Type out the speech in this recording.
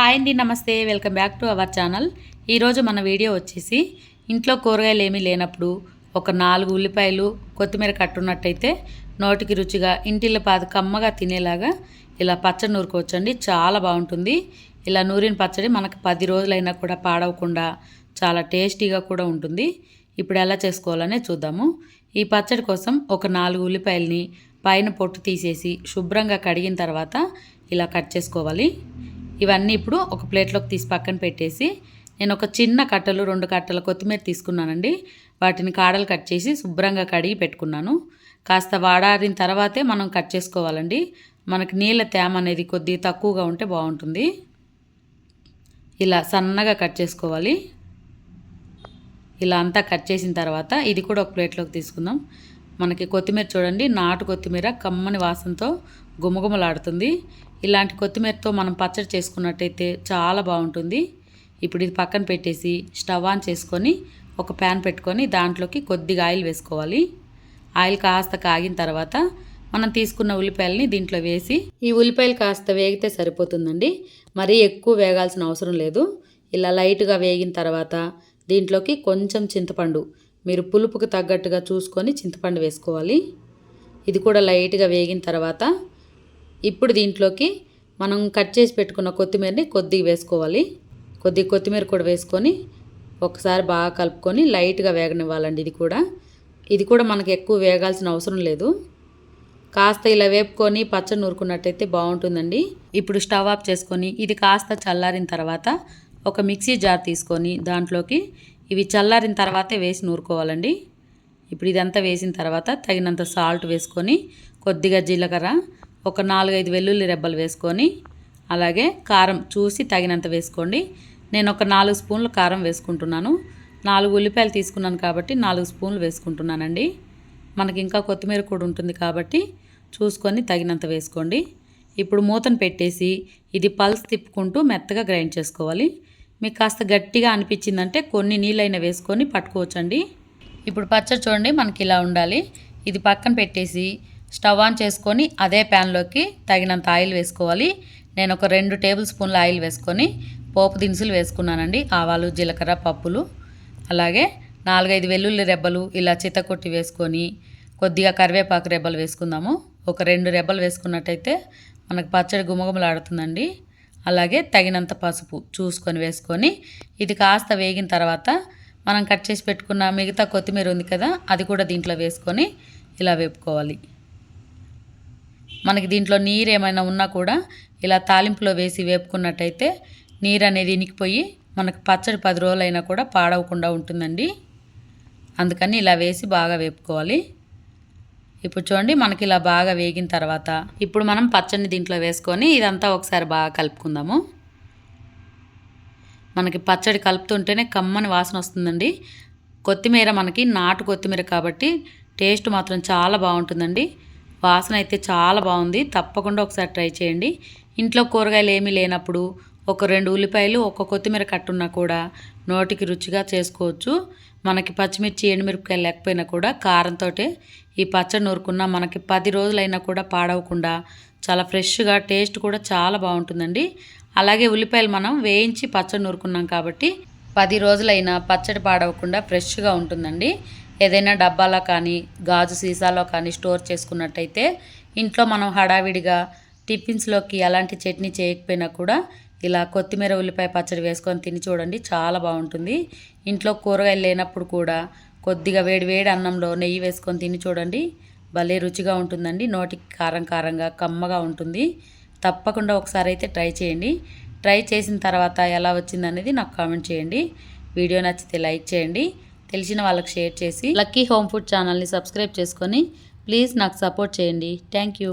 Hi అండి నమస్తే. Welcome back to our channel. ఈరోజు మన వీడియో వచ్చేసి ఇంట్లో కూరగాయలు ఏమీ లేనప్పుడు ఒక నాలుగు ఉల్లిపాయలు కొత్తిమీర కట్టున్నట్టయితే నోటికి రుచిగా ఇంటిలో పాద కమ్మగా తినేలాగా ఇలా పచ్చడి నూరుకోవచ్చండి. చాలా బాగుంటుంది. ఇలా నూరిన పచ్చడి మనకు పది రోజులైనా కూడా పాడవకుండా చాలా టేస్టీగా కూడా ఉంటుంది. ఇప్పుడు ఎలా చేసుకోవాలనే చూద్దాము. ఈ పచ్చడి కోసం ఒక నాలుగు ఉల్లిపాయలని పైన పొట్టు తీసేసి శుభ్రంగా కడిగిన తర్వాత ఇలా కట్ చేసుకోవాలి. ఇవన్నీ ఇప్పుడు ఒక ప్లేట్లోకి తీసి పక్కన పెట్టేసి నేను ఒక చిన్న కట్టలు రెండు కట్టల కొత్తిమీర తీసుకున్నానండి. వాటిని కాడలు కట్ చేసి శుభ్రంగా కడిగి పెట్టుకున్నాను. కాస్త వాడారిన తర్వాతే మనం కట్ చేసుకోవాలండి. మనకి నీళ్ళ తేమ అనేది కొద్దిగా తక్కువగా ఉంటే బాగుంటుంది. ఇలా సన్నగా కట్ చేసుకోవాలి. ఇలా అంతా కట్ చేసిన తర్వాత ఇది కూడా ఒక ప్లేట్లోకి తీసుకుందాం. మనకి కొత్తిమీర చూడండి నాటు కొత్తిమీర కమ్మని వాసనతో గుమగుమలాడుతుంది. ఇలాంటి కొత్తిమీరతో మనం పచ్చడి చేసుకున్నట్టయితే చాలా బాగుంటుంది. ఇప్పుడు ఇది పక్కన పెట్టేసి స్టవ్ ఆన్ చేసుకొని ఒక ప్యాన్ పెట్టుకొని దాంట్లోకి కొద్దిగా ఆయిల్ వేసుకోవాలి. ఆయిల్ కాస్త కాగిన తర్వాత మనం తీసుకున్న ఉల్లిపాయలని దీంట్లో వేసి ఈ ఉల్లిపాయలు కాస్త వేగితే సరిపోతుందండి. మరీ ఎక్కువ వేగాల్సిన అవసరం లేదు. ఇలా లైట్గా వేగిన తర్వాత దీంట్లోకి కొంచెం చింతపండు మీరు పులుపుకు తగ్గట్టుగా చూసుకొని చింతపండు వేసుకోవాలి. ఇది కూడా లైట్గా వేగిన తర్వాత ఇప్పుడు దీంట్లోకి మనం కట్ చేసి పెట్టుకున్న కొత్తిమీరని కొద్దిగా వేసుకోవాలి. కొద్దిగా కొత్తిమీర కూడా వేసుకొని ఒకసారి బాగా కలుపుకొని లైట్గా వేగనివ్వాలండి ఇది కూడా. ఇది కూడా మనకి ఎక్కువ వేగాల్సిన అవసరం లేదు. కాస్త ఇలా వేపుకొని పచ్చడి నూరుకున్నట్టయితే బాగుంటుందండి. ఇప్పుడు స్టవ్ ఆఫ్ చేసుకొని ఇది కాస్త చల్లారిన తర్వాత ఒక మిక్సీ జార్ తీసుకొని దాంట్లోకి ఇవి చల్లారిన తర్వాతే వేసి నూరుకోవాలండి. ఇప్పుడు ఇదంతా వేసిన తర్వాత తగినంత సాల్ట్ వేసుకొని కొద్దిగా జీలకర్ర ఒక నాలుగైదు వెల్లుల్లి రెబ్బలు వేసుకొని అలాగే కారం చూసి తగినంత వేసుకోండి. నేను ఒక నాలుగు స్పూన్లు కారం వేసుకుంటున్నాను. నాలుగు ఉల్లిపాయలు తీసుకున్నాను కాబట్టి నాలుగు స్పూన్లు వేసుకుంటున్నానండి. మనకి ఇంకా కొత్తిమీర కూడా ఉంటుంది కాబట్టి చూసుకొని తగినంత వేసుకోండి. ఇప్పుడు మూతను పెట్టేసి ఇది పల్స్ తిప్పుకుంటూ మెత్తగా గ్రైండ్ చేసుకోవాలి. మీకు కాస్త గట్టిగా అనిపించిందంటే కొన్ని నీళ్ళైనా వేసుకొని పట్టుకోవచ్చండి. ఇప్పుడు పచ్చడి చూడండి మనకి ఇలా ఉండాలి. ఇది పక్కన పెట్టేసి స్టవ్ ఆన్ చేసుకొని అదే ప్యాన్లోకి తగినంత ఆయిల్ వేసుకోవాలి. నేను ఒక రెండు టేబుల్ స్పూన్ల ఆయిల్ వేసుకొని పోపు దినుసులు వేసుకున్నానండి. ఆవాలు జీలకర్ర పప్పులు. అలాగే నాలుగైదు వెల్లుల్లి రెబ్బలు ఇలా చితకొట్టి వేసుకొని కొద్దిగా కరివేపాకు రెబ్బలు వేసుకుందాము. ఒక రెండు రెబ్బలు వేసుకున్నట్టయితే మనకు పచ్చడి గుమగుమలాడుతుందండి. అలాగే తగినంత పసుపు చూసుకొని వేసుకొని ఇది కాస్త వేగిన తర్వాత మనం కట్ చేసి పెట్టుకున్న మిగతా కొత్తిమీర ఉంది కదా అది కూడా దీంట్లో వేసుకొని ఇలా వేపుకోవాలి. మనకి దీంట్లో నీరు ఏమైనా ఉన్నా కూడా ఇలా తాలింపులో వేసి వేపుకున్నట్టయితే నీరు అనేది ఇనికిపోయి మనకు పచ్చడి పది రోజులైనా కూడా పాడవకుండా ఉంటుందండి. అందుకని ఇలా వేసి బాగా వేపుకోవాలి. ఇప్పుడు చూడండి మనకి ఇలా బాగా వేగిన తర్వాత ఇప్పుడు మనం పచ్చడిని దీంట్లో వేసుకొని ఇదంతా ఒకసారి బాగా కలుపుకుందాము. మనకి పచ్చడి కలుపుతుంటేనే కమ్మని వాసన వస్తుందండి. కొత్తిమీర మనకి నాటు కొత్తిమీర కాబట్టి టేస్ట్ మాత్రం చాలా బాగుంటుందండి. వాసన అయితే చాలా బాగుంది. తప్పకుండా ఒకసారి ట్రై చేయండి. ఇంట్లో కూరగాయలు ఏమీ లేనప్పుడు ఒక రెండు ఉల్లిపాయలు ఒక కొత్తిమీర కట్టున్నా కూడా నోటికి రుచిగా చేసుకోవచ్చు. మనకి పచ్చిమిర్చి ఎండుమిరపకాయలు లేకపోయినా కూడా కారంతో ఈ పచ్చడి నూరుకున్న మనకి పది రోజులైనా కూడా పాడవకుండా చాలా ఫ్రెష్గా టేస్ట్ కూడా చాలా బాగుంటుందండి. అలాగే ఉల్లిపాయలు మనం వేయించి పచ్చడి నూరుకున్నాం కాబట్టి పది రోజులైనా పచ్చడి పాడవకుండా ఫ్రెష్గా ఉంటుందండి. ఏదైనా డబ్బాలో కానీ గాజు సీసాలో కానీ స్టోర్ చేసుకున్నట్టయితే ఇంట్లో మనం హడావిడిగా టిఫిన్స్లోకి ఎలాంటి చట్నీ చేయకపోయినా కూడా ఇలా కొత్తిమీర ఉల్లిపాయ పచ్చడి వేసుకొని తిని చూడండి చాలా బాగుంటుంది. ఇంట్లో కూరగాయలు లేనప్పుడు కూడా కొద్దిగా వేడి వేడి అన్నంలో నెయ్యి వేసుకొని తిని చూడండి భలే రుచిగా ఉంటుందండి. నోటికి కారం కారంగా కమ్మగా ఉంటుంది. తప్పకుండా ఒకసారి అయితే ట్రై చేయండి. ట్రై చేసిన తర్వాత ఎలా వచ్చిందనేది నాకు కామెంట్ చేయండి. వీడియో నచ్చితే లైక్ చేయండి. తెలిసిన వాళ్ళకి షేర్ చేసి లక్కీ హోమ్ ఫుడ్ ఛానల్ని సబ్స్క్రైబ్ చేసుకొని ప్లీజ్ నాకు సపోర్ట్ చేయండి. Thank you.